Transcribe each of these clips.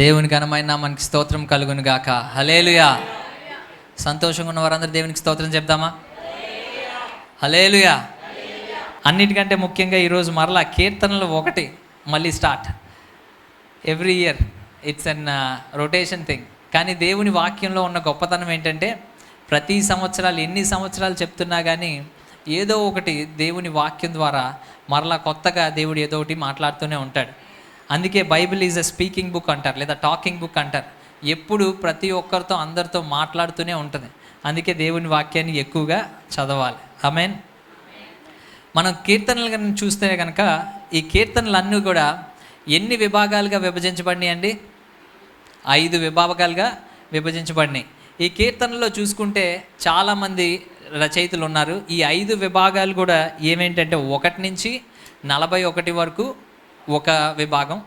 దేవుని ఘనమైన మనకి స్తోత్రం కలుగును గాక. హలేలుయా సంతోషంగా ఉన్న వారందరూ దేవునికి స్తోత్రం చెప్దామా? హలేలుయా అన్నిటికంటే ముఖ్యంగా ఈరోజు మరలా కీర్తనలు ఒకటి మళ్ళీ start. Every year it's an rotation thing కానీ దేవుని వాక్యంలో ఉన్న గొప్పతనం ఏంటంటే ప్రతి సంవత్సరాలు ఎన్ని సంవత్సరాలు చెప్తున్నా కానీ ఏదో ఒకటి దేవుని వాక్యం ద్వారా మరలా కొత్తగా దేవుడు ఏదో ఒకటి మాట్లాడుతూనే ఉంటాడు. అందుకే Bible is a speaking book అంటారు లేదా టాకింగ్ బుక్ అంటారు. ఎప్పుడు ప్రతి ఒక్కరితో అందరితో మాట్లాడుతూనే ఉంటుంది. అందుకే దేవుని వాక్యాన్ని ఎక్కువగా చదవాలి. మీన్ మనం కీర్తనలు కనుక చూస్తే కనుక ఈ కీర్తనలు అన్నీ కూడా ఎన్ని విభాగాలుగా విభజించబడినాయి అండి? ఐదు విభాగాలుగా విభజించబడినాయి. ఈ కీర్తనలో చూసుకుంటే చాలామంది రచయితలు ఉన్నారు. ఈ ఐదు విభాగాలు కూడా ఏమేంటంటే ఒకటి నుంచి నలభై ఒకటి వరకు ఒక విభాగం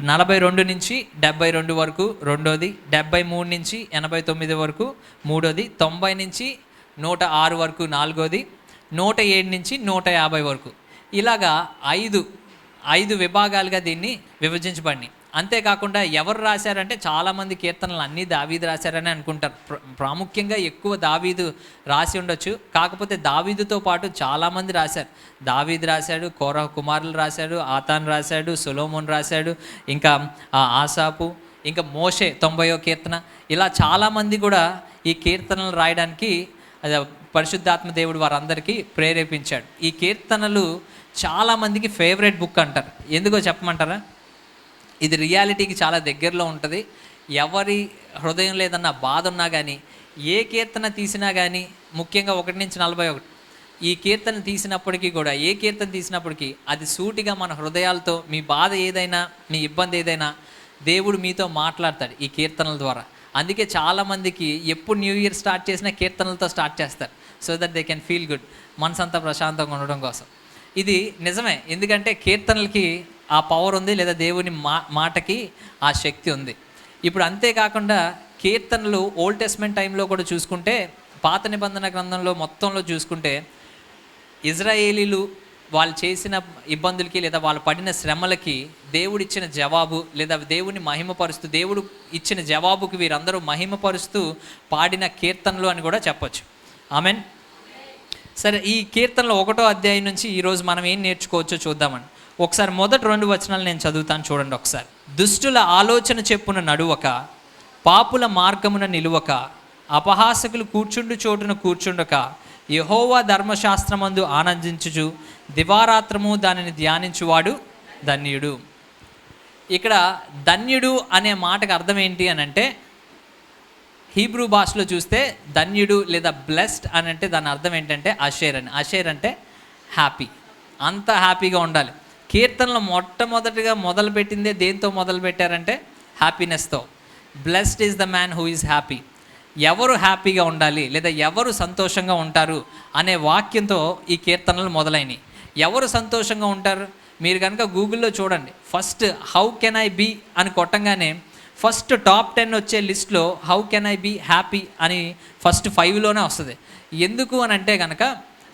నలభై రెండు నుంచి డెబ్బై రెండు వరకు రెండోది డెబ్బై మూడు నుంచి ఎనభై తొమ్మిది వరకు మూడోది తొంభై నుంచి నూట ఆరు వరకు నాలుగోది నూట ఏడు నుంచి నూట యాభై వరకు. ఇలాగా ఐదు ఐదు విభాగాలుగా దీన్ని విభజించబడినాయి. అంతేకాకుండా ఎవరు రాశారంటే చాలామంది కీర్తనలు అన్నీ దావీదు రాశారని అనుకుంటారు. ప్ర- ప్రాముఖ్యంగా ఎక్కువ దావీదు రాసి ఉండొచ్చు. కాకపోతే దావీదుతో పాటు చాలామంది రాశారు. దావీదు రాశాడు కోర కుమారులు రాశాడు ఆతాన్ రాశాడు సులోమోన్ రాశాడు ఇంకా ఆసాపు ఇంకా మోషే తొంభయో కీర్తన. ఇలా చాలామంది కూడా ఈ కీర్తనలు రాయడానికి పరిశుద్ధాత్మ దేవుడు వారందరికీ ప్రేరేపించాడు. ఈ కీర్తనలు చాలామందికి ఫేవరెట్ బుక్ అంటారు. ఎందుకో చెప్పమంటారా? ఇది రియాలిటీకి చాలా దగ్గరలో ఉంటుంది. ఎవరి హృదయం లేదన్న బాధ ఉన్నా కానీ ఏ కీర్తన తీసినా కానీ ముఖ్యంగా ఒకటి నుంచి నలభై ఒకటి ఈ కీర్తన తీసినప్పటికీ కూడా ఏ కీర్తన తీసినప్పటికీ అది సూటిగా మన హృదయాలతో మీ బాధ ఏదైనా మీ ఇబ్బంది ఏదైనా దేవుడు మీతో మాట్లాడతాడు ఈ కీర్తనల ద్వారా. అందుకే చాలామందికి ఎప్పుడు న్యూ ఇయర్ స్టార్ట్ చేసినా కీర్తనలతో స్టార్ట్ చేస్తారు. So that they can feel good మనసంతా ప్రశాంతంగా ఉండడం కోసం. ఇది నిజమే ఎందుకంటే కీర్తనలకి ఆ పవర్ ఉంది లేదా దేవుని మా మాటకి ఆ శక్తి ఉంది. ఇప్పుడు అంతేకాకుండా కీర్తనలు ఓల్డ్ టెస్ట్మెంట్ టైంలో కూడా చూసుకుంటే పాత నిబంధన గ్రంథంలో మొత్తంలో చూసుకుంటే ఇజ్రాయేలీలు వాళ్ళు చేసిన ఇబ్బందులకి లేదా వాళ్ళు పడిన శ్రమలకి దేవుడిచ్చిన జవాబు లేదా దేవుని మహిమపరుస్తూ దేవుడు ఇచ్చిన జవాబుకి వీరందరూ మహిమపరుస్తూ పాడిన కీర్తనలు అని కూడా చెప్పొచ్చు. ఆమెన్ సరే ఈ కీర్తనలో ఒకటో అధ్యాయం నుంచి ఈరోజు మనం ఏం నేర్చుకోవచ్చో చూద్దామని ఒకసారి మొదటి రెండు వచనాలు నేను చదువుతాను చూడండి ఒకసారి. దుష్టుల ఆలోచన చెప్పున నడువక పాపుల మార్గమున నిలువక అపహాసకులు కూర్చుండు చోటున కూర్చుండక యహోవా ధర్మశాస్త్రమందు ఆనందించుచు దివారాత్రము దానిని ధ్యానించువాడు ధన్యుడు. ఇక్కడ ధన్యుడు అనే మాటకు అర్థం ఏంటి అని అంటే హీబ్రూ భాషలో చూస్తే ధన్యుడు లేదా బ్లెస్డ్ అని అంటే దాని అర్థం ఏంటంటే అషేర్ అని అషేర్ అంటే హ్యాపీ అంత హ్యాపీగా ఉండాలి. కీర్తనలు మొట్టమొదటిగా మొదలుపెట్టిందే దేంతో మొదలు పెట్టారంటే హ్యాపీనెస్తో blessed is the man who is happy ఎవరు హ్యాపీగా ఉండాలి లేదా ఎవరు సంతోషంగా ఉంటారు అనే వాక్యంతో ఈ కీర్తనలు మొదలైనవి ఎవరు సంతోషంగా ఉంటారు? మీరు కనుక గూగుల్లో చూడండి. First how can I be అని కొట్టంగానే ఫస్ట్ టాప్ టెన్ వచ్చే లిస్ట్లో how can I be happy అని ఫస్ట్ ఫైవ్లోనే వస్తుంది. ఎందుకు అని అంటే కనుక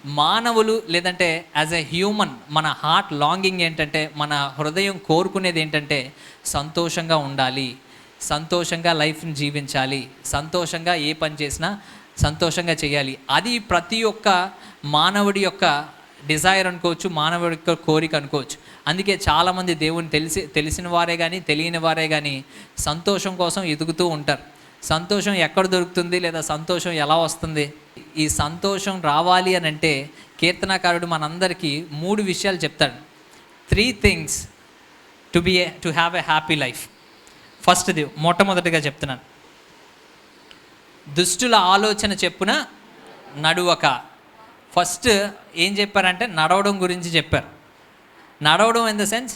మానవులు లేదంటే యాజ్ ఎ హ్యూమన్ మన హార్ట్ లాంగింగ్ ఏంటంటే మన హృదయం కోరుకునేది ఏంటంటే సంతోషంగా ఉండాలి సంతోషంగా లైఫ్ని జీవించాలి సంతోషంగా ఏ పని చేసినా సంతోషంగా చేయాలి. అది ప్రతి ఒక్క మానవుడి యొక్క డిజైర్ అనుకోవచ్చు మానవుడి యొక్క కోరిక అనుకోవచ్చు. అందుకే చాలామంది దేవుని తెలిసి తెలిసిన వారే కానీ తెలియని వారే కానీ సంతోషం కోసం ఎదుగుతూ ఉంటారు. సంతోషం ఎక్కడ దొరుకుతుంది లేదా సంతోషం ఎలా వస్తుంది? ఈ సంతోషం రావాలి అని అంటే కీర్తనకారుడు మనందరికీ మూడు విషయాలు చెప్తాడు. Three things to be to have a happy life ఫస్ట్ది మొట్టమొదటిగా చెప్తున్నాను. దుష్టుల ఆలోచన చెప్పున నడువక. ఫస్ట్ ఏం చెప్పారంటే నడవడం గురించి చెప్పారు. నడవడం in the sense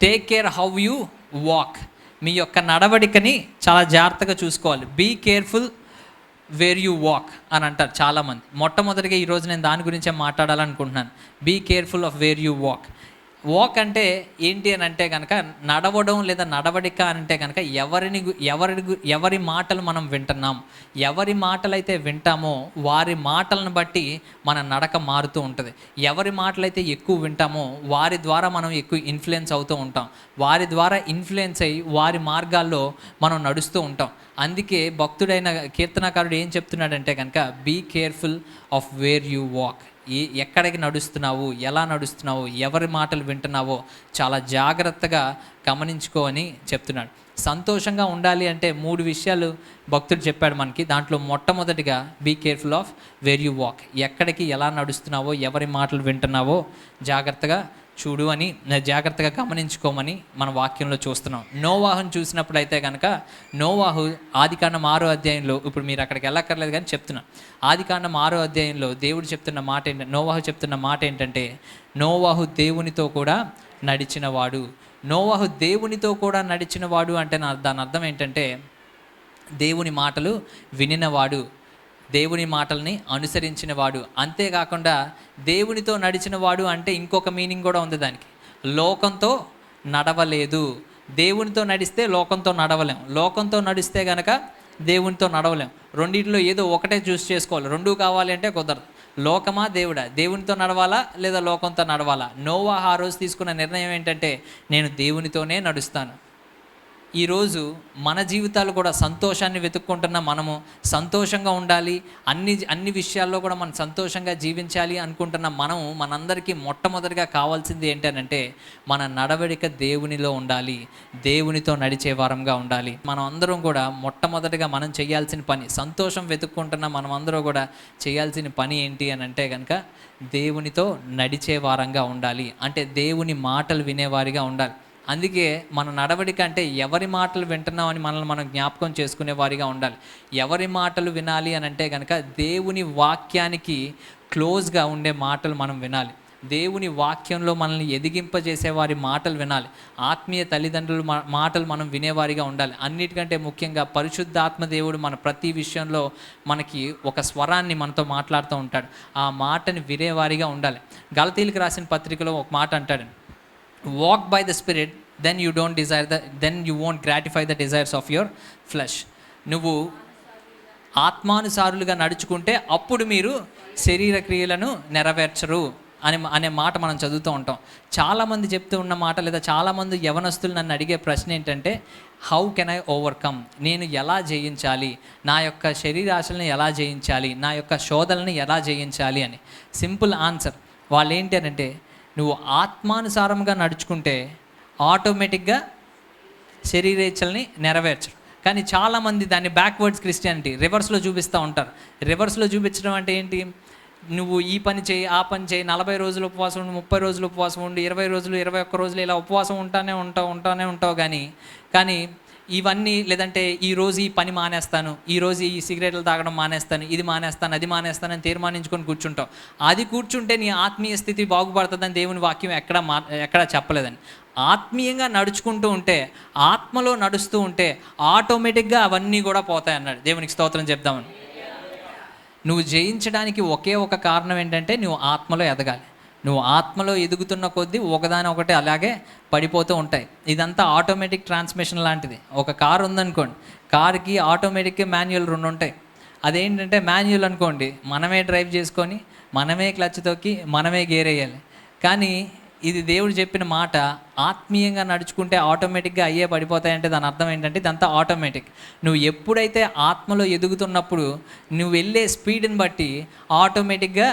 take care how you walk మీ యొక్క నడవడికని చాలా జాగ్రత్తగా చూసుకోవాలి. Be careful where you walk అని అంటారు చాలామంది. మొట్టమొదటిగా ఈరోజు నేను దాని గురించే మాట్లాడాలనుకుంటున్నాను. Be careful of where you walk walk అంటే ఏంటి అని అంటే కనుక నడవడం లేదా నడవడిక అంటే కనుక ఎవరిని గు- ఎవరి గు- ఎవరి మాటలు మనం వింటున్నాం ఎవరి మాటలైతే వింటామో వారి మాటలను బట్టి మన నడక మారుతూ ఉంటుంది. ఎవరి మాటలైతే ఎక్కువ వింటామో వారి ద్వారా మనం ఎక్కువ ఇన్ఫ్లుయెన్స్ అవుతూ ఉంటాం. వారి ద్వారా ఇన్ఫ్లుయెన్స్ అయ్యి వారి మార్గాల్లో మనం నడుస్తూ ఉంటాం. అందుకే భక్తుడైన కీర్తనకారుడు ఏం చెప్తున్నాడంటే కనుక be careful of where you walk ఏ ఎక్కడికి నడుస్తున్నావు ఎలా నడుస్తున్నావు ఎవరి మాటలు వింటున్నావో చాలా జాగ్రత్తగా గమనించుకో అని చెప్తున్నాడు. సంతోషంగా ఉండాలి అంటే మూడు విషయాలు భక్తుడు చెప్పాడు మనకి. దాంట్లో మొట్టమొదటిగా be careful of where you walk ఎక్కడికి ఎలా నడుస్తున్నావో ఎవరి మాటలు వింటున్నావో జాగ్రత్తగా చూడు అని జాగ్రత్తగా గమనించుకోమని మన వాక్యంలో చూస్తున్నాం. నోవాహును చూసినప్పుడు అయితే కనుక నోవాహు ఆదికాండం ఆరో అధ్యాయంలో ఇప్పుడు మీరు అక్కడికి వెళ్ళక్కర్లేదు కానీ చెప్తున్నా. ఆదికాండం ఆరో అధ్యాయంలో దేవుడు చెప్తున్న మాట ఏంటంటే నోవాహు చెప్తున్న మాట ఏంటంటే నోవాహు దేవునితో కూడా నడిచినవాడు. నోవాహు దేవునితో కూడా నడిచినవాడు అంటే నా దాని అర్థం ఏంటంటే దేవుని మాటలు వినినవాడు. దేవుని మాటల్ని అనుసరించినవాడు. అంతేకాకుండా దేవునితో నడిచిన వాడు అంటే ఇంకొక మీనింగ్ కూడా ఉంది దానికి. లోకంతో నడవలేదు. దేవునితో నడిస్తే లోకంతో నడవలేం. లోకంతో నడిస్తే గనక దేవునితో నడవలేం. రెండింటిలో ఏదో ఒకటే చూస్ చేసుకోవాలి. రెండు కావాలి అంటే కుదరదు. లోకమా దేవుడా? దేవునితో నడవాలా లేదా లోకంతో నడవాలా? నోవా ఆ రోజు తీసుకున్న నిర్ణయం ఏంటంటే నేను దేవునితోనే నడుస్తాను. ఈరోజు మన జీవితాలు కూడా సంతోషాన్ని వెతుక్కుంటున్న మనము సంతోషంగా ఉండాలి అన్ని అన్ని విషయాల్లో కూడా మనం సంతోషంగా జీవించాలి అనుకుంటున్న మనము మనందరికీ మొట్టమొదటిగా కావాల్సింది ఏంటనంటే మన నడవడిక దేవునిలో ఉండాలి దేవునితో నడిచే వారంగా ఉండాలి. మనం అందరం కూడా మొట్టమొదటిగా మనం చేయాల్సిన పని సంతోషం వెతుక్కుంటున్న మనం అందరూ కూడా చేయాల్సిన పని ఏంటి అని అంటే కనుక దేవునితో నడిచే వారంగా ఉండాలి. అంటే దేవుని మాటలు వినేవారిగా ఉండాలి. అందుకే మన నడవడిక అంటే ఎవరి మాటలు వింటున్నామని మనల్ని మనం జ్ఞాపకం చేసుకునే వారిగా ఉండాలి. ఎవరి మాటలు వినాలి అని అంటే కనుక దేవుని వాక్యానికి క్లోజ్గా ఉండే మాటలు మనం వినాలి. దేవుని వాక్యంలో మనల్ని ఎదిగింపజేసే వారి మాటలు వినాలి. ఆత్మీయ తల్లిదండ్రుల మాటలు మనం వినేవారిగా ఉండాలి. అన్నిటికంటే ముఖ్యంగా పరిశుద్ధాత్మ దేవుడు మన ప్రతి విషయంలో మనకి ఒక స్వరాన్ని మనతో మాట్లాడుతూ ఉంటాడు. ఆ మాటని వినేవారిగా ఉండాలి. గలతీలకు రాసిన పత్రికలో ఒక మాట అంటాడు. Walk by the spirit then you don't desire the then you won't gratify the desires of your flesh నువ్వు ఆత్మానుసారులుగా నడుచుకుంటే అప్పుడు మీరు శరీర క్రియలను నెరవేర్చరు అనే అనే మాట మనం చదువుతూ ఉంటాం. చాలామంది చెప్తూ ఉన్న మాట లేదా చాలామంది యవనస్తులు నన్ను అడిగే ప్రశ్న ఏంటంటే హౌ కెన్ ఐ ఓవర్కమ్ నేను ఎలా జయించాలి? నా యొక్క శరీరాశలను ఎలా జయించాలి? నా యొక్క శోధలను ఎలా జయించాలి? అని. Simple answer. వాళ్ళు ఏంటి అని అంటే నువ్వు ఆత్మానుసారంగా నడుచుకుంటే ఆటోమేటిక్గా శరీరేచ్ఛల్ని నెరవేర్చరు. కానీ చాలామంది దాన్ని బ్యాక్వర్డ్స్ క్రిస్టియానిటీ రివర్స్లో చూపిస్తూ ఉంటారు. రివర్స్లో చూపించడం అంటే ఏంటి? నువ్వు ఈ పని చేయి ఆ పని చేయి నలభై రోజులు ఉపవాసం ఉండి ముప్పై రోజులు ఉపవాసం ఉండి ఇరవై రోజులు ఇరవై ఒక్క రోజులు ఇలా ఉపవాసం ఉంటానే ఉంటావు ఉంటానే ఉంటావు కానీ కానీ ఇవన్నీ లేదంటే ఈ రోజు ఈ పని మానేస్తాను ఈ రోజు ఈ సిగరెట్లు తాగడం మానేస్తాను ఇది మానేస్తాను అది మానేస్తాను అని తీర్మానించుకొని కూర్చుంటావు. అది కూర్చుంటే నీ ఆత్మీయ స్థితి బాగుపడుతుందని దేవుని వాక్యం ఎక్కడ మా ఎక్కడ చెప్పలేదని. ఆత్మీయంగా నడుచుకుంటూ ఉంటే ఆత్మలో నడుస్తూ ఉంటే ఆటోమేటిక్గా అవన్నీ కూడా పోతాయి అన్నాడు. దేవునికి స్తోత్రం చెప్దామని. నువ్వు జయించడానికి ఒకే ఒక కారణం ఏంటంటే నువ్వు ఆత్మలో ఎదగాలి. నువ్వు ఆత్మలో ఎదుగుతున్న కొద్దీ ఒకదాని ఒకటి అలాగే పడిపోతూ ఉంటాయి. ఇదంతా ఆటోమేటిక్ ట్రాన్స్మిషన్ లాంటిది. ఒక కార్ ఉందనుకోండి కార్కి ఆటోమేటిక్ మాన్యువల్ రెండు ఉంటాయి. అదేంటంటే మాన్యువల్ అనుకోండి మనమే డ్రైవ్ చేసుకొని మనమే క్లచ్ తొక్కి మనమే గేర్ వేయాలి. కానీ ఇది దేవుడు చెప్పిన మాట ఆత్మీయంగా నడుచుకుంటే ఆటోమేటిక్గా అయ్యే పడిపోతాయంటే దాని అర్థం ఏంటంటే ఇదంతా ఆటోమేటిక్ నువ్వు ఎప్పుడైతే ఆత్మలో ఎదుగుతున్నప్పుడు నువ్వు వెళ్ళే స్పీడ్ని బట్టి ఆటోమేటిక్గా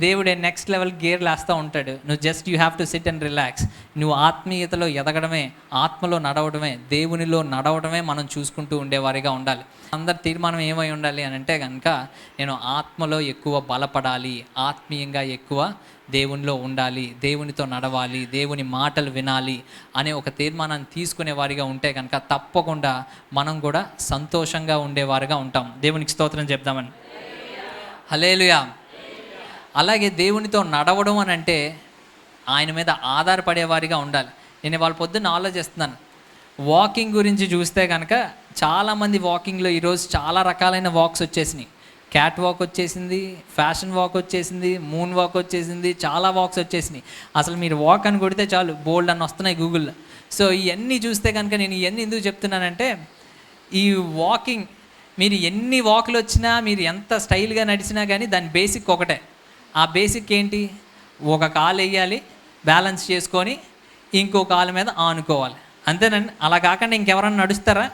దేవుడే నెక్స్ట్ లెవెల్ గేర్ లేస్తూ ఉంటాడు. నువ్వు just you have to sit and relax నువ్వు ఆత్మీయతలో ఎదగడమే ఆత్మలో నడవడమే దేవునిలో నడవడమే మనం చూసుకుంటూ ఉండేవారిగా ఉండాలి. అందరి తీర్మానం ఏమై ఉండాలి అని అంటే కనుక నేను ఆత్మలో ఎక్కువ బలపడాలి ఆత్మీయంగా ఎక్కువ దేవునిలో ఉండాలి దేవునితో నడవాలి దేవుని మాటలు వినాలి అనే ఒక తీర్మానాన్ని తీసుకునే వారిగా ఉంటే కనుక తప్పకుండా మనం కూడా సంతోషంగా ఉండేవారుగా ఉంటాం. దేవునికి స్తోత్రం చెప్దామని. హలేలుయా అలాగే దేవునితో నడవడం అని అంటే ఆయన మీద ఆధారపడేవారిగా ఉండాలి. నేను వాళ్ళ పొద్దున్న ఆలోచిస్తున్నాను. వాకింగ్ గురించి చూస్తే కనుక చాలామంది వాకింగ్లో ఈరోజు చాలా రకాలైన వాక్స్ వచ్చేసినాయి. క్యాట్ వాక్ వచ్చేసింది ఫ్యాషన్ వాక్ వచ్చేసింది మూన్ వాక్ వచ్చేసింది చాలా వాక్స్ వచ్చేసినాయి. అసలు మీరు వాక్ అని కొడితే చాలు బోల్డ్ అని వస్తున్నాయి గూగుల్లో. సో ఇవన్నీ చూస్తే కనుక నేను ఇవన్నీ ఎందుకు చెప్తున్నానంటే ఈ వాకింగ్ మీరు ఎన్ని వాకులు వచ్చినా మీరు ఎంత స్టైల్గా నడిచినా కానీ దాని బేసిక్ ఒకటే. ఆ బేసిక్ ఏంటి? ఒక కాలు వేయాలి బ్యాలెన్స్ చేసుకొని ఇంకో కాలు మీద ఆనుకోవాలి. అంతేనండి? అలా కాకుండా ఇంకెవరన్నా నడుస్తారా?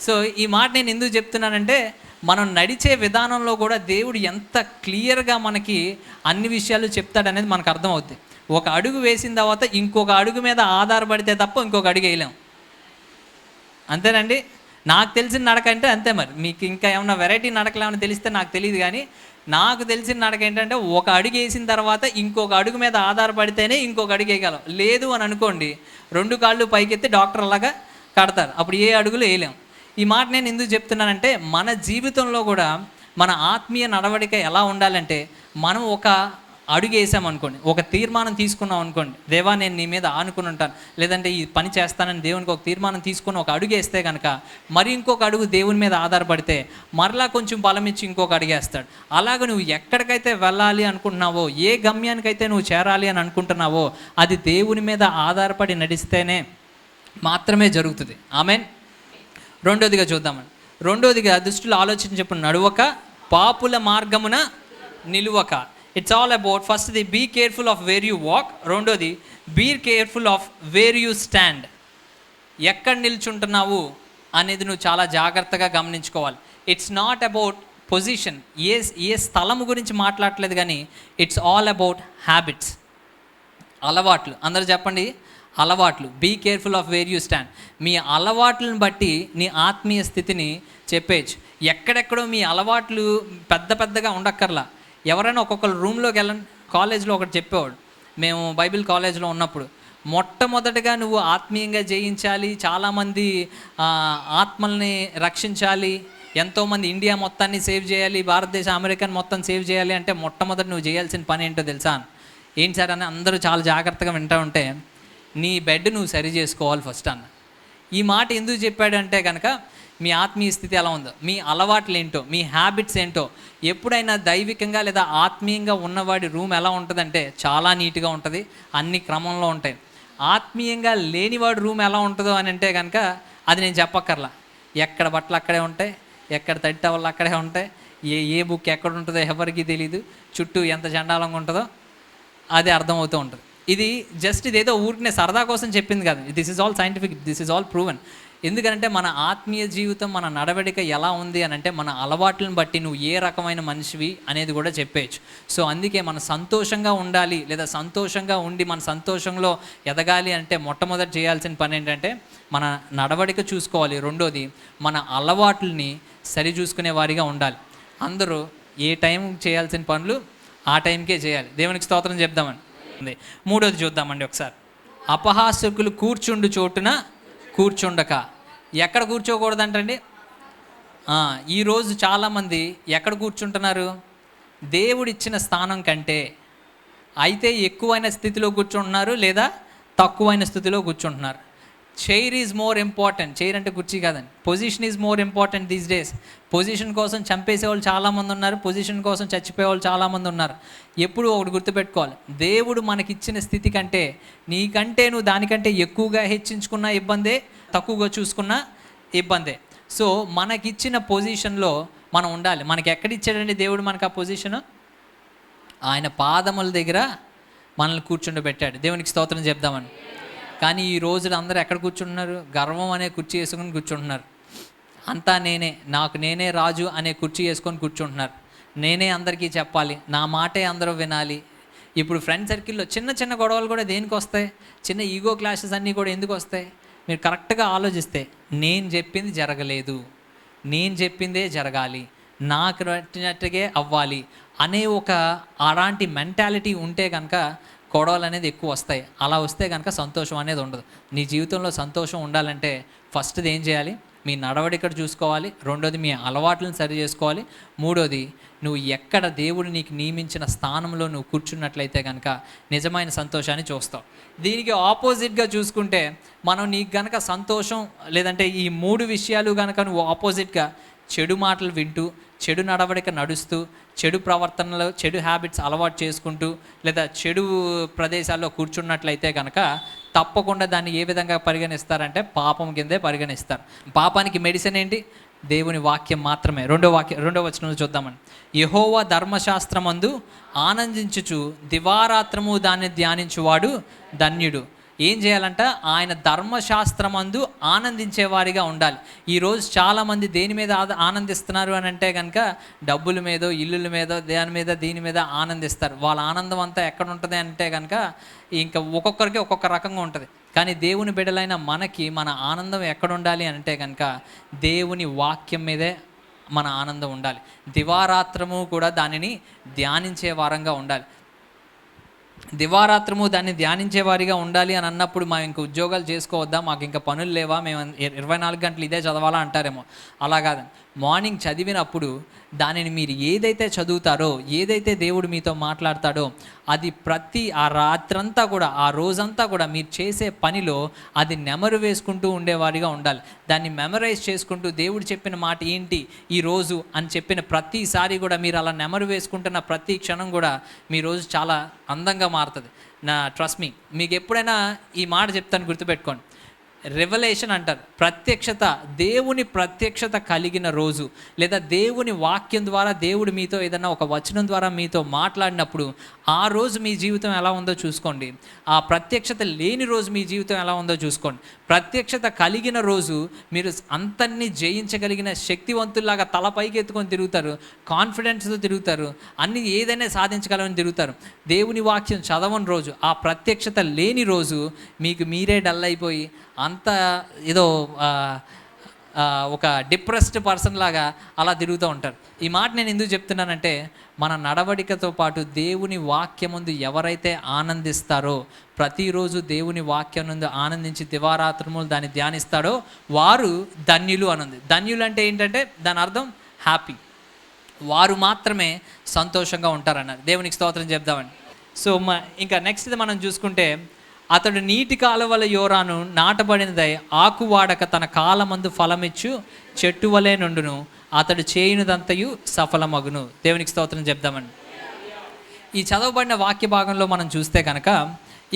సో ఈ మాట నేను ఎందుకు చెప్తున్నానంటే మనం నడిచే విధానంలో కూడా దేవుడు ఎంత క్లియర్గా మనకి అన్ని విషయాలు చెప్తాడనేది మనకు అర్థమవుద్ది. ఒక అడుగు వేసిన తర్వాత ఇంకొక అడుగు మీద ఆధారపడితే తప్ప ఇంకొక అడుగు వేయలేం. అంతేనండి? నాకు తెలిసిన నడక అంటే అంతే మరి. మీకు ఇంకా ఏమైనా వెరైటీ నడకలు ఏమైనా తెలిస్తే నాకు తెలియదు కానీ నాకు తెలిసిన నడక ఏంటంటే ఒక అడుగు వేసిన తర్వాత ఇంకొక అడుగు మీద ఆధారపడితేనే ఇంకొక అడుగు వేయగలం. లేదు అని అనుకోండి రెండు కాళ్ళు పైకెత్తి డాక్టర్ అలాగా కడతారు. అప్పుడు ఏ అడుగులు వేయలేం. ఈ మాట నేను ఎందుకు చెప్తున్నానంటే మన జీవితంలో కూడా మన ఆత్మీయ నడవడిక ఎలా ఉండాలంటే మనం ఒక అడుగేసాం అనుకోండి. ఒక తీర్మానం తీసుకున్నాం అనుకోండి. దేవా నేను నీ మీద ఆనుకుని ఉంటాను. లేదంటే ఈ పని చేస్తానని దేవునికి ఒక తీర్మానం తీసుకుని ఒక అడుగు వేస్తే కనుక మరి ఇంకొక అడుగు దేవుని మీద ఆధారపడితే మరలా కొంచెం బలం ఇచ్చి ఇంకొక అడిగేస్తాడు అలాగ నువ్వు ఎక్కడికైతే వెళ్ళాలి అనుకుంటున్నావో ఏ గమ్యానికైతే నువ్వు చేరాలి అని అనుకుంటున్నావో అది దేవుని మీద ఆధారపడి నడిస్తేనే మాత్రమే జరుగుతుంది. ఆమెన్? రెండోదిగా చూద్దామండి. రెండోదిగా దృష్టిలో ఆలోచన నడువక పాపుల మార్గమున నిలువక. It's all about first the be careful of where you walk రెండోది be careful of where you stand ఎక్కడ నిల్చుంటున్నావు అనేది నువ్వు చాలా జాగ్రత్తగా గమనించుకోవాలి. ఇట్స్ నాట్ అబౌట్ పొజిషన్ ఏ ఏ స్థలం గురించి మాట్లాడట్లేదు కానీ ఇట్స్ ఆల్ అబౌట్ హ్యాబిట్స్ అలవాట్లు. అందరూ చెప్పండి అలవాట్లు. Be careful of where you stand మీ అలవాట్లను బట్టి నీ ఆత్మీయ స్థితిని చెప్పేయచ్చు. ఎక్కడెక్కడో మీ అలవాట్లు పెద్ద పెద్దగా ఉండక్కర్లా. ఎవరైనా ఒక్కొక్కరు రూమ్లోకి వెళ్ళండి. కాలేజ్లో ఒకటి చెప్పేవాడు మేము బైబిల్ కాలేజ్లో ఉన్నప్పుడు మొట్టమొదటిగా నువ్వు ఆత్మీయంగా జయించాలి చాలామంది ఆత్మల్ని రక్షించాలి ఎంతోమంది ఇండియా మొత్తాన్ని సేవ్ చేయాలి భారతదేశ అమెరికన్ మొత్తం సేవ్ చేయాలి అంటే మొట్టమొదటి నువ్వు చేయాల్సిన పని ఏంటో తెలుసా ఏంటి సార్? అని అందరూ చాలా జాగ్రత్తగా వింటూ ఉంటే నీ బెడ్ నువ్వు సరి చేసుకోవాలి ఫస్ట్ అన్న. ఈ మాట ఎందుకు చెప్పాడంటే కనుక మీ ఆత్మీయ స్థితి ఎలా ఉందో మీ అలవాట్లు ఏంటో మీ హ్యాబిట్స్ ఏంటో ఎప్పుడైనా దైవికంగా లేదా ఆత్మీయంగా ఉన్నవాడి రూమ్ ఎలా ఉంటుందంటే చాలా నీట్గా ఉంటుంది అన్ని క్రమంలో ఉంటాయి. ఆత్మీయంగా లేనివాడి రూమ్ ఎలా ఉంటుందో అని అంటే కనుక అది నేను చెప్పక్కర్లా. ఎక్కడ బట్టలు అక్కడే ఉంటాయి ఎక్కడ తడి టవల్ అక్కడే ఉంటాయి ఏ ఏ బుక్ ఎక్కడ ఉంటుందో ఎవరికి తెలియదు చుట్టూ ఎంత చండాలంగా ఉంటుందో అది అర్థమవుతూ ఉంటుంది. ఇది జస్ట్ ఇదేదో ఊరికనే సరదా కోసం చెప్పింది కాదు. This is all scientific this is all proven ఎందుకంటే మన ఆత్మీయ జీవితం మన నడవడిక ఎలా ఉంది అని అంటే మన అలవాట్లను బట్టి నువ్వు ఏ రకమైన మనిషివి అనేది కూడా చెప్పేయచ్చు. సో అందుకే మన సంతోషంగా ఉండాలి లేదా సంతోషంగా ఉండి మన సంతోషంలో ఎదగాలి అంటే మొట్టమొదటి చేయాల్సిన పని ఏంటంటే మన నడవడిక చూసుకోవాలి. రెండోది మన అలవాట్లని సరి చూసుకునే వారిగా ఉండాలి. అందరూ ఏ టైం చేయాల్సిన పనులు ఆ టైంకే చేయాలి. దేవునికి స్తోత్రం చెప్దామని. మూడోది చూద్దామండి ఒకసారి. అపహాసకులు కూర్చుండు చోటున కూర్చుండక. ఎక్కడ కూర్చోకూడదంటండి? ఈరోజు చాలామంది ఎక్కడ కూర్చుంటున్నారు? దేవుడిచ్చిన స్థానం కంటే అయితే ఎక్కువైన స్థితిలో కూర్చుంటున్నారు లేదా తక్కువైన స్థితిలో కూర్చుంటున్నారు? Chair is more important chair అంటే కుర్చీ కాదండి. Position is more important these days position కోసం చంపేసే వాళ్ళు చాలామంది ఉన్నారు. పొజిషన్ కోసం చచ్చిపోయే వాళ్ళు చాలామంది ఉన్నారు. ఎప్పుడు ఒకటి గుర్తుపెట్టుకోవాలి. దేవుడు మనకిచ్చిన స్థితి కంటే నీకంటే నువ్వు దానికంటే ఎక్కువగా హెచ్చించుకున్న ఇబ్బందే తక్కువగా చూసుకున్న ఇబ్బందే. సో మనకిచ్చిన పొజిషన్లో మనం ఉండాలి. మనకి ఎక్కడ ఇచ్చాడండి దేవుడు మనకు ఆ పొజిషను ఆయన పాదముల దగ్గర మనల్ని కూర్చుండబెట్టాడు. దేవునికి స్తోత్రం చెప్దామని. కానీ ఈ రోజులు అందరూ ఎక్కడ కూర్చుంటున్నారు? గర్వం అనే కుర్చీ వేసుకొని కూర్చుంటున్నారు. అంతా నేనే నాకు నేనే రాజు అనే కుర్చీ వేసుకొని కూర్చుంటున్నారు. నేనే అందరికీ చెప్పాలి నా మాటే అందరూ వినాలి. ఇప్పుడు ఫ్రెండ్ సర్కిల్లో చిన్న చిన్న గొడవలు కూడా దేనికి వస్తాయి? చిన్న ఈగో క్లాషెస్ అన్నీ కూడా ఎందుకు వస్తాయి? మీరు కరెక్ట్గా ఆలోచిస్తే నేను చెప్పింది జరగలేదు. నేను చెప్పిందే జరగాలి. నాకు నచ్చినట్టుగా అవ్వాలి అనే ఒక అలాంటి మెంటాలిటీ ఉంటే కనుక గొడవలు అనేది ఎక్కువ వస్తాయి. అలా వస్తే కనుక సంతోషం అనేది ఉండదు. నీ జీవితంలో సంతోషం ఉండాలంటే ఫస్ట్ది ఏం చేయాలి? మీ నడవడికడ చూసుకోవాలి. రెండోది మీ అలవాట్లను సరి చేసుకోవాలి. మూడోది నువ్వు ఎక్కడ దేవుడు నీకు నియమించిన స్థానంలో నువ్వు కూర్చున్నట్లయితే కనుక నిజమైన సంతోషాన్ని చూస్తావు. దీనికి ఆపోజిట్గా చూసుకుంటే మనం నీకు గనక సంతోషం లేదంటే ఈ మూడు విషయాలు కనుక నువ్వు ఆపోజిట్గా చెడు మాటలు వింటూ చెడు నడవడిక నడుస్తూ చెడు ప్రవర్తనలో చెడు హ్యాబిట్స్ అలవాటు చేసుకుంటూ లేదా చెడు ప్రదేశాల్లో కూర్చున్నట్లయితే కనుక తప్పకుండా దాన్ని ఏ విధంగా పరిగణిస్తారంటే పాపం కిందే పరిగణిస్తారు. పాపానికి మెడిసిన్ ఏంటి? దేవుని వాక్యం మాత్రమే. రెండో వాక్యం రెండో వచనంలో చూద్దామని యహోవా ధర్మశాస్త్రమందు ఆనందించుచు దివారాత్రము దాన్ని ధ్యానించువాడు ధన్యుడు. ఏం చేయాలంట? ఆయన ధర్మశాస్త్రమందు ఆనందించే వారిగా ఉండాలి ఈరోజు చాలామంది దేని మీద ఆనందిస్తున్నారు అని అంటే కనుక డబ్బుల మీదో ఇల్లుల మీద దాని మీద దీని మీద ఆనందిస్తారు. వాళ్ళ ఆనందం అంతా ఎక్కడ ఉంటుంది అంటే కనుక ఇంకా ఒక్కొక్కరికి ఒక్కొక్క రకంగా ఉంటుంది. కానీ దేవుని బిడ్డలైన మనకి మన ఆనందం ఎక్కడ ఉండాలి అంటే కనుక దేవుని వాక్యం మీదే మన ఆనందం ఉండాలి. దివారాత్రము కూడా దానిని ధ్యానించే వారంగా ఉండాలి. దివారాత్రము దాన్ని ధ్యానించే వారిగా ఉండాలి అని అన్నప్పుడు మా ఇంకా ఉద్యోగాలు చేసుకోవద్దా మాకు ఇంకా పనులు లేవా మేము ఇరవై నాలుగు గంటలు ఇదే చదవాలా అంటారేమో. అలా కాదండి మార్నింగ్ చదివినప్పుడు దానిని మీరు ఏదైతే చదువుతారో ఏదైతే దేవుడు మీతో మాట్లాడతాడో అది ప్రతి ఆ రాత్రంతా కూడా ఆ రోజంతా కూడా మీరు చేసే పనిలో అది నెమరు వేసుకుంటూ ఉండేవారిగా ఉండాలి. దాన్ని మెమరైజ్ చేసుకుంటూ దేవుడు చెప్పిన మాట ఏంటి ఈ రోజు అని చెప్పిన ప్రతిసారి కూడా మీరు అలా నెమరు వేసుకుంటున్న ప్రతి క్షణం కూడా మీ రోజు చాలా అందంగా మారుతుంది. నా ట్రస్ట్ మీ మీకు ఎప్పుడైనా ఈ మాట చెప్తాను గుర్తుపెట్టుకోండి. రెవలేషన్ అంటారు. ప్రత్యక్షత దేవుని ప్రత్యక్షత కలిగిన రోజు లేదా దేవుని వాక్యం ద్వారా దేవుడు మీతో ఏదైనా ఒక వచనం ద్వారా మీతో మాట్లాడినప్పుడు ఆ రోజు మీ జీవితం ఎలా ఉందో చూసుకోండి. ఆ ప్రత్యక్షత లేని రోజు మీ జీవితం ఎలా ఉందో చూసుకోండి. ప్రత్యక్షత కలిగిన రోజు మీరు అంతన్ని జయించగలిగిన శక్తివంతుల్లాగా తల పైకి ఎత్తుకొని తిరుగుతారు కాన్ఫిడెన్స్తో తిరుగుతారు అన్ని ఏదైనా సాధించగలమని తిరుగుతారు. దేవుని వాక్యం చదవని రోజు ఆ ప్రత్యక్షత లేని రోజు మీకు మీరే డల్ అయిపోయి అంత ఏదో ఒక డిప్రెస్డ్ పర్సన్ లాగా అలా తిరుగుతూ ఉంటారు. ఈ మాట నేను ఎందుకు చెప్తున్నానంటే మన నడవడికతో పాటు దేవుని వాక్యముందు ఎవరైతే ఆనందిస్తారో ప్రతిరోజు దేవుని వాక్యం నుండి ఆనందించి దివారాత్రములు దాన్ని ధ్యానిస్తాడో వారు ధన్యులు అనుంది. ధన్యులు అంటే ఏంటంటే దాని అర్థం హ్యాపీ. వారు మాత్రమే సంతోషంగా ఉంటారన్నారు. దేవునికి స్తోత్రం చెప్దామని. సో మ ఇంకా నెక్స్ట్ మనం చూసుకుంటే అతడు నీటి కాలువల యోరాను నాటబడినదై ఆకు వాడక తన కాలమందు ఫలమిచ్చు చెట్టు వలె నుండును. అతడు చేయనిదంతయు సఫలమగును. దేవునికి స్తోత్రం చెప్దామని ఈ చదవబడిన వాక్య భాగంలో మనం చూస్తే కనుక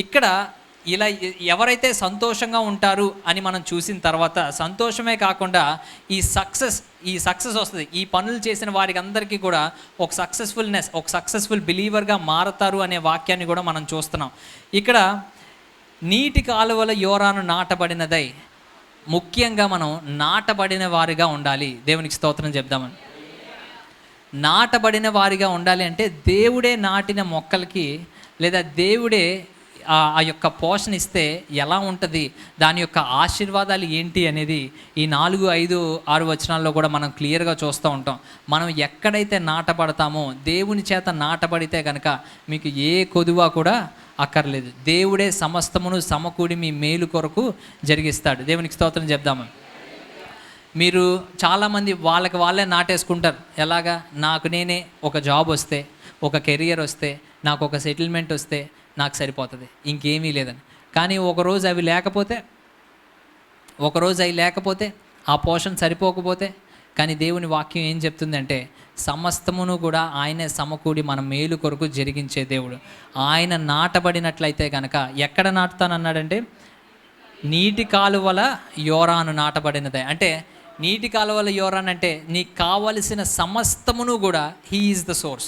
ఇక్కడ ఇలా ఎవరైతే సంతోషంగా ఉంటారు అని మనం చూసిన తర్వాత సంతోషమే కాకుండా ఈ సక్సెస్ ఈ సక్సెస్ వస్తుంది. ఈ పనులు చేసిన వారికి అందరికీ కూడా ఒక సక్సెస్ఫుల్నెస్ ఒక సక్సెస్ఫుల్ బిలీవర్గా మారతారు అనే వాక్యాన్ని కూడా మనం చూస్తున్నాం. ఇక్కడ నీటి కాలువల యోరాను నాటబడినదై ముఖ్యంగా మనం నాటబడిన వారిగా ఉండాలి. దేవునికి స్తోత్రం చెప్దామని. నాటబడిన వారిగా ఉండాలి అంటే దేవుడే నాటిన మొక్కలకి లేదా దేవుడే ఆ యొక్క పోషణ ఇస్తే ఎలా ఉంటుంది? దాని యొక్క ఆశీర్వాదాలు ఏంటి అనేది ఈ నాలుగు ఐదు ఆరు వచనాల్లో కూడా మనం క్లియర్గా చూస్తూ ఉంటాం. మనం ఎక్కడైతే నాటబడతామో దేవుని చేత నాటబడితే కనుక మీకు ఏ కొదువా కూడా అక్కర్లేదు. దేవుడే సమస్తమును సమకూడి మీ మేలు కొరకు జరిగిస్తాడు. దేవునికి స్తోత్రం చెప్దాము. మీరు చాలామంది వాళ్ళకి వాళ్ళే నాటేసుకుంటారు. ఎలాగా? నాకు నేనే ఒక జాబ్ వస్తే ఒక కెరియర్ వస్తే నాకు ఒక సెటిల్మెంట్ వస్తే నాకు సరిపోతుంది. ఇంకేమీ లేదని. కానీ ఒకరోజు అవి లేకపోతే ఒకరోజు అవి లేకపోతే ఆ పోషన్ సరిపోకపోతే కానీ దేవుని వాక్యం ఏం చెప్తుందంటే సమస్తమును కూడా ఆయనే సమకూడి మన మేలు కొరకు జరిగించే దేవుడు. ఆయన నాటబడినట్లయితే కనుక ఎక్కడ నాటుతానన్నాడంటే నీటి కాలువల యోరాను నాటబడినదే. అంటే నీటి కాలువల యోరాన్ అంటే నీకు కావలసిన సమస్తమును కూడా he is the source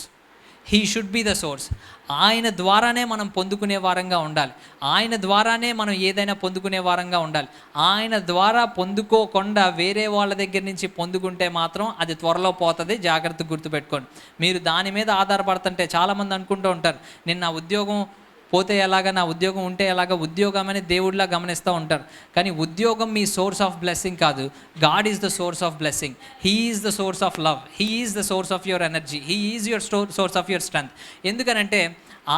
he should be the source ఆయన ద్వారానే మనం పొందుకునే వారంగా ఉండాలి. ఆయన ద్వారానే మనం ఏదైనా పొందుకునే వారంగా ఉండాలి. ఆయన ద్వారా పొందుకోకుండా వేరే వాళ్ళ దగ్గర నుంచి పొందుకుంటే మాత్రం అది త్వరలో పోతుంది. జాగ్రత్త గుర్తుపెట్టుకోండి. మీరు దాని మీద ఆధారపడుతుంటే చాలామంది అనుకుంటూ ఉంటారు. నేను నా ఉద్యోగం పోతే ఎలాగా నా ఉద్యోగం ఉంటే ఎలాగా ఉద్యోగం అని దేవుడిలా గమనిస్తూ ఉంటారు. కానీ ఉద్యోగం మీ సోర్స్ ఆఫ్ బ్లెస్సింగ్ కాదు. God is the source of blessing. He is the source of love. He is the source of your energy. He is your store source of your strength ఎందుకనంటే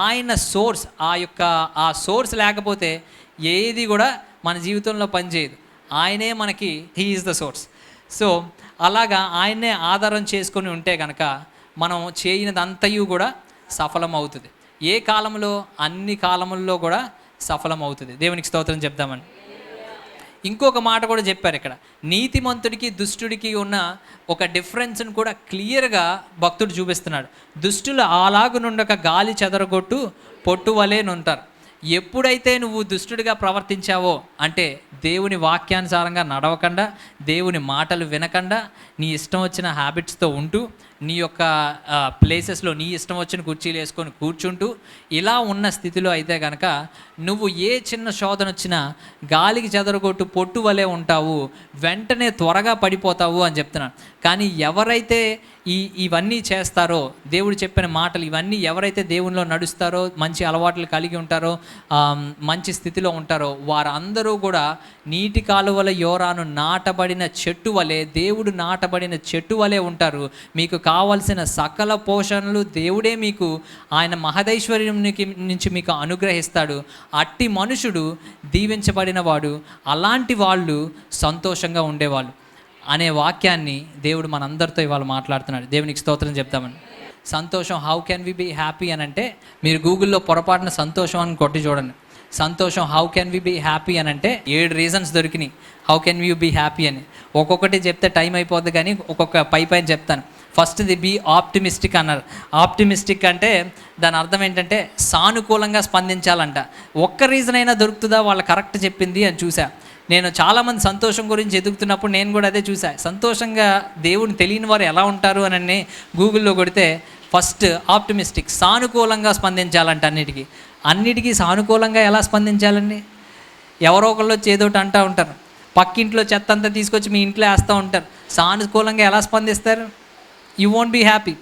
ఆయన సోర్స్ ఆ యొక్క ఆ source లేకపోతే ఏది కూడా మన జీవితంలో పనిచేయదు ఆయనే మనకి he is the source. So అలాగా ఆయన్నే ఆధారం చేసుకొని ఉంటే కనుక మనం చేయనిదంతయు కూడా సఫలం అవుతుంది ఏ కాలంలో అన్ని కాలముల్లో కూడా సఫలం అవుతుంది దేవునికి స్తోత్రం చెప్దామని. ఇంకొక మాట కూడా చెప్పారు ఇక్కడ. నీతిమంతుడికి దుష్టుడికి ఉన్న ఒక డిఫరెన్స్ని కూడా క్లియర్గా భక్తుడు చూపిస్తున్నాడు. దుష్టులు అలాగునుండక గాలి చెదరగొట్టు పొట్టు వలేనుంటారు ఎప్పుడైతే నువ్వు దుష్టుడిగా ప్రవర్తించావో అంటే దేవుని వాక్యానుసారంగా నడవకుండా దేవుని మాటలు వినకుండా నీ ఇష్టం వచ్చిన హ్యాబిట్స్తో ఉంటూ నీ యొక్క ప్లేసెస్లో నీ ఇష్టం వచ్చిన కుర్చీలు వేసుకొని కూర్చుంటూ ఇలా ఉన్న స్థితిలో అయితే కనుక నువ్వు ఏ చిన్న శోధన వచ్చినా గాలికి చెదరగొట్టు పొట్టు వలె ఉంటావు వెంటనే త్వరగా పడిపోతావు అని చెప్తున్నాను. కానీ ఎవరైతే ఈ ఇవన్నీ చేస్తారో దేవుడు చెప్పిన మాటలు ఇవన్నీ ఎవరైతే దేవునిలో నడుస్తారో మంచి అలవాట్లు కలిగి ఉంటారో మంచి స్థితిలో ఉంటారో వారందరూ కూడా నీటి కాలువల యోరాను నాటబడిన చెట్టు వలె దేవుడు నాటబడిన చెట్టు వలె ఉంటారు. మీకు కావలసిన సకల పోషణలు దేవుడే మీకు ఆయన మహదైశ్వర్యంకి నుంచి మీకు అనుగ్రహిస్తాడు. అట్టి మనుషుడు దీవించబడిన వాడు అలాంటి వాళ్ళు సంతోషంగా ఉండేవాళ్ళు అనే వాక్యాన్ని దేవుడు మనందరితో ఇవాళ మాట్లాడుతున్నాడు. దేవునికి స్తోత్రం చెప్తామని. సంతోషం how can we be happy అని అంటే మీరు గూగుల్లో పొరపాటున సంతోషం అని కొట్టి చూడండి. సంతోషం how can we be happy అని అంటే ఏడు రీజన్స్ దొరికినాయి. How can you be happy అని. ఒక్కొక్కటి చెప్తే టైం అయిపోద్ది కానీ ఒక్కొక్క పై పైన చెప్తాను. ఫస్ట్ది బీ ఆప్టిమిస్టిక్ అన్నారు. ఆప్టిమిస్టిక్ అంటే దాని అర్థం ఏంటంటే సానుకూలంగా స్పందించాలంట. ఒక్క రీజన్ అయినా దొరుకుతుందా? వాళ్ళు కరెక్ట్ చెప్పింది అని చూసా. నేను చాలామంది సంతోషం గురించి ఎదుగుతున్నప్పుడు నేను కూడా అదే చూసా. సంతోషంగా దేవుని తెలియని వారు ఎలా ఉంటారు అని గూగుల్లో కొడితే ఫస్ట్ ఆప్టిమిస్టిక్ సానుకూలంగా స్పందించాలంట అన్నిటికీ. అన్నిటికీ సానుకూలంగా ఎలా స్పందించాలండి? ఎవరో ఒకళ్ళు వచ్చి ఏదో అంటూ ఉంటారు. పక్కింట్లో చెత్త అంతా తీసుకొచ్చి మీ ఇంట్లో వేస్తూ ఉంటారు. సానుకూలంగా ఎలా స్పందిస్తారు? యూ వోంట్ బీ హ్యాపీ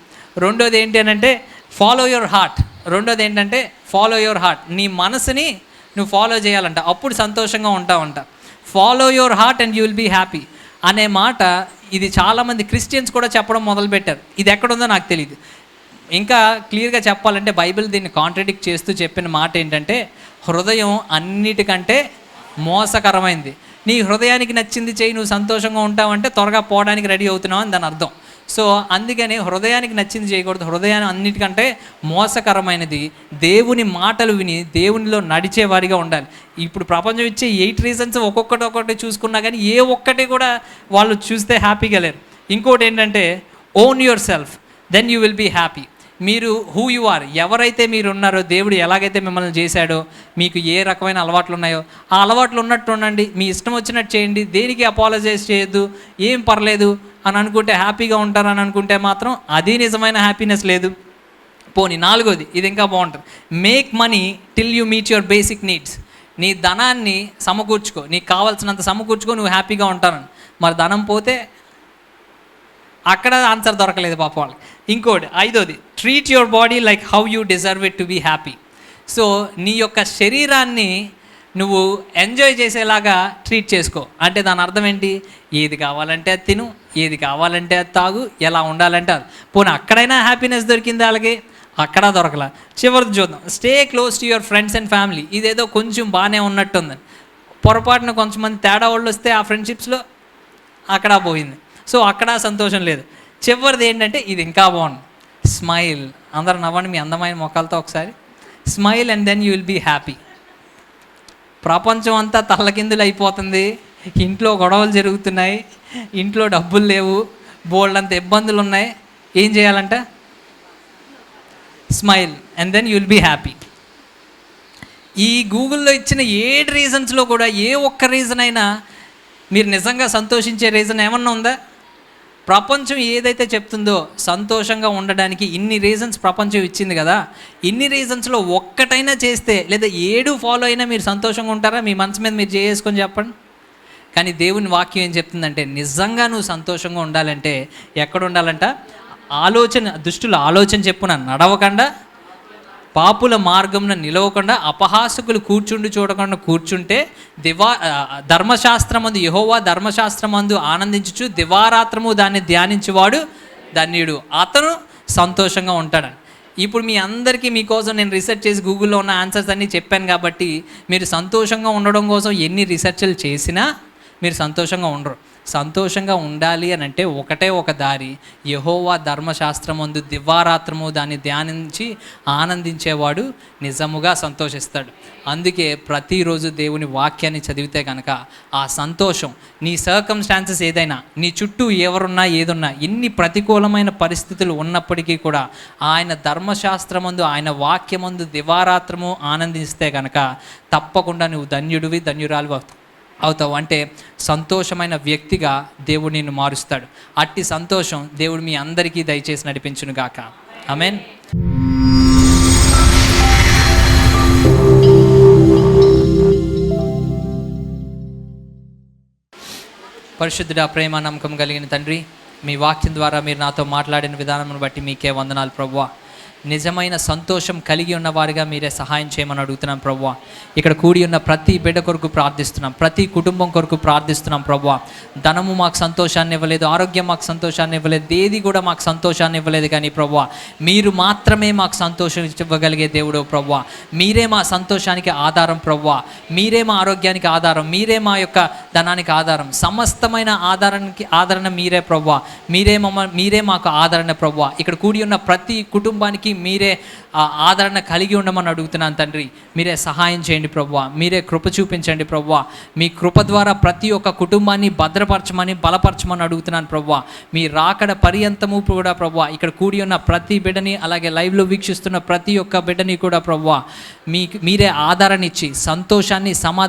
రెండోది ఏంటి అని అంటే ఫాలో యువర్ హార్ట్ రెండోది ఏంటంటే ఫాలో యువర్ హార్ట్ నీ మనసుని నువ్వు ఫాలో చేయాలంట. అప్పుడు సంతోషంగా ఉంటావంట. Follow your heart and you will be happy అనే మాట ఇది చాలామంది క్రిస్టియన్స్ కూడా చెప్పడం మొదలుపెట్టారు. ఇది ఎక్కడుందో నాకు తెలియదు ఇంకా క్లియర్గా చెప్పాలంటే బైబిల్ దీన్ని కాంట్రడిక్ట్ చేస్తూ చెప్పిన మాట ఏంటంటే హృదయం అన్నిటికంటే మోసకరమైంది. నీ హృదయానికి నచ్చింది చేయి నువ్వు సంతోషంగా ఉంటావంటే త్వరగా పోవడానికి రెడీ అవుతున్నావు అని దాని అర్థం. సో అందుకని హృదయానికి నచ్చింది చేయకూడదు. హృదయాన్ని అన్నిటికంటే మోసకరమైనది. దేవుని మాటలు విని దేవునిలో నడిచేవారిగా ఉండాలి. ఇప్పుడు ప్రపంచం ఇచ్చే ఎయిట్ రీజన్స్ ఒక్కొక్కటి ఒక్కటి చూసుకున్నా కానీ ఏ ఒక్కటి కూడా వాళ్ళు చూస్తే హ్యాపీగా లేరు. ఇంకోటి ఏంటంటే own yourself then you will be happy మీరు హూ యు ఆర్ ఎవరైతే మీరు ఉన్నారో దేవుడు ఎలాగైతే మిమ్మల్ని చేశాడో మీకు ఏ రకమైన అలవాట్లు ఉన్నాయో ఆ అలవాట్లు ఉన్నట్టు ఉండండి. మీ ఇష్టం వచ్చినట్టు చేయండి. దేనికి అపాలజైజ్ చేయొద్దు? ఏం పర్లేదు అని అనుకుంటే హ్యాపీగా ఉంటారని అనుకుంటే మాత్రం అది నిజమైన హ్యాపీనెస్ లేదు. పోనీ నాలుగోది ఇది ఇంకా బాగుంటుంది. Make money till you meet your basic needs నీ ధనాన్ని సమకూర్చుకో. నీకు కావాల్సినంత సమకూర్చుకో నువ్వు హ్యాపీగా ఉంటానని. మరి ధనం పోతే అక్కడ ఆన్సర్ దొరకలేదు పాప వాళ్ళకి. ఇంకోటి ఐదోది treat your body like how you deserve it to be happy so నీ యొక్క శరీరాన్ని నువ్వు ఎంజాయ్ చేసేలాగా ట్రీట్ చేసుకో. అంటే దాని అర్థం ఏంటి? ఏది కావాలంటే అది తిను ఏది కావాలంటే అది తాగు ఎలా ఉండాలంటే అది. పోనీ అక్కడైనా హ్యాపీనెస్ దొరికింది అలాగే అక్కడ దొరకల. చివరిది చూద్దాం. Stay close to your friends and family ఇదేదో కొంచెం బాగానే ఉన్నట్టుంది. పొరపాటున కొంచెంమంది తేడా వాళ్ళు వస్తే ఆ ఫ్రెండ్షిప్స్లో అక్కడ పోయింది. సో అక్కడ సంతోషం లేదు. చివరిది ఏంటంటే ఇది ఇంకా బాగుంది. స్మైల్ అందరు నవ్వండి మీ అందమైన మొక్కలతో ఒకసారి. Smile and then you will be happy ప్రపంచం అంతా తల్లకిందులు అయిపోతుంది. ఇంట్లో గొడవలు జరుగుతున్నాయి. ఇంట్లో డబ్బులు లేవు. బోల్డ్ అంత ఇబ్బందులు ఉన్నాయి. ఏం చేయాలంట? Smile and then you will be happy ఈ గూగుల్లో ఇచ్చిన ఏడు రీజన్స్లో కూడా ఏ ఒక్క రీజన్ అయినా మీరు నిజంగా సంతోషించే రీజన్ ఏమన్నా ఉందా? ప్రపంచం ఏదైతే చెప్తుందో సంతోషంగా ఉండడానికి ఇన్ని రీజన్స్ ప్రపంచం ఇచ్చింది కదా ఇన్ని రీజన్స్లో ఒక్కటైనా చేస్తే లేదా ఏడు ఫాలో అయినా మీరు సంతోషంగా ఉంటారా? మీ మనసు మీద మీరు చేసుకొని చెప్పండి. కానీ దేవుని వాక్యం ఏం చెప్తుందంటే నిజంగా నువ్వు సంతోషంగా ఉండాలంటే ఎక్కడ ఉండాలంట? ఆలోచన దుష్టుల ఆలోచన చెప్పున నడవకుండా పాపుల మార్గంలో నిలవకుండా అపహాసకులు కూర్చుండి చూడకుండా కూర్చుంటే దివా ధర్మశాస్త్రమందు యహోవా ధర్మశాస్త్రమందు ఆనందించుచు దివారాత్రము దాన్ని ధ్యానించేవాడు ధన్యుడు. అతను సంతోషంగా ఉంటాడని ఇప్పుడు మీ అందరికీ మీకోసం నేను రీసెర్చ్ చేసి గూగుల్లో ఉన్న ఆన్సర్స్ అన్నీ చెప్పాను కాబట్టి మీరు సంతోషంగా ఉండడం కోసం ఎన్ని రీసెర్చ్లు చేసినా మీరు సంతోషంగా ఉండరు. సంతోషంగా ఉండాలి అని అంటే ఒకటే ఒక దారి. యహోవా ధర్మశాస్త్రమందు దివారాత్రము దాన్ని ధ్యానించి ఆనందించేవాడు నిజముగా సంతోషిస్తాడు. అందుకే ప్రతిరోజు దేవుని వాక్యాన్ని చదివితే కనుక ఆ సంతోషం నీ సర్కమ్స్టాన్సెస్ ఏదైనా నీ చుట్టూ ఎవరున్నా ఏదున్నా ఎన్ని ప్రతికూలమైన పరిస్థితులు ఉన్నప్పటికీ కూడా ఆయన ధర్మశాస్త్రమందు ఆయన వాక్యమందు దివారాత్రము ఆనందిస్తే కనుక తప్పకుండా నువ్వు ధన్యుడివి ధన్యురాలు అవుతావు. అంటే సంతోషమైన వ్యక్తిగా దేవుడు నిన్ను మారుస్తాడు. అట్టి సంతోషం దేవుడు మీ అందరికీ దయచేసి నడిపించును గాక ఆమెన్. పరిశుద్ధుడ ప్రేమ నమ్మకం కలిగిన తండ్రి మీ వాక్యం ద్వారా మీరు నాతో మాట్లాడిన విధానం బట్టి మీకే వందనాలు ప్రభువా. నిజమైన సంతోషం కలిగి ఉన్నవారిగా మీరే సహాయం చేయమని అడుగుతున్నాం ప్రభు ఇక్కడ కూడి ఉన్న ప్రతి బిడ్డ కొరకు ప్రార్థిస్తున్నాం. ప్రతి కుటుంబం కొరకు ప్రార్థిస్తున్నాం ప్రభు ధనము మాకు సంతోషాన్ని ఇవ్వలేదు ఆరోగ్యం మాకు సంతోషాన్ని ఇవ్వలేదు ఏది కూడా మాకు సంతోషాన్ని ఇవ్వలేదు కానీ ప్రభు మీరు మాత్రమే మాకు సంతోషం ఇవ్వగలిగే దేవుడు ప్రభు మీరే మా సంతోషానికి ఆధారం ప్రభు మీరే మా ఆరోగ్యానికి ఆధారం మీరే మా యొక్క ధనానికి ఆధారం. సమస్తమైన ఆధారానికి ఆదరణ మీరే ప్రభు మీరే మమ్మ మీరే మాకు ఆదరణ ప్రభు ఇక్కడ కూడి ఉన్న ప్రతి కుటుంబానికి మీరే ఆ ఆదరణ కలిగి ఉండమని అడుగుతున్నాను తండ్రి. మీరే సహాయం చేయండి ప్రభువ. మీరే కృప చూపించండి ప్రభువ. మీ కృప ద్వారా ప్రతి ఒక్క కుటుంబాన్ని భద్రపరచమని బలపరచమని అడుగుతున్నాను ప్రభువ. మీ రాకడ పర్యంతము కూడా ప్రవ్వా ఇక్కడ కూడి ఉన్న ప్రతి బిడ్డని అలాగే లైవ్లో వీక్షిస్తున్న ప్రతి ఒక్క బిడ్డని కూడా ప్రభువ మీ మీరే ఆదరణ ఇచ్చి సంతోషాన్ని సమాధానం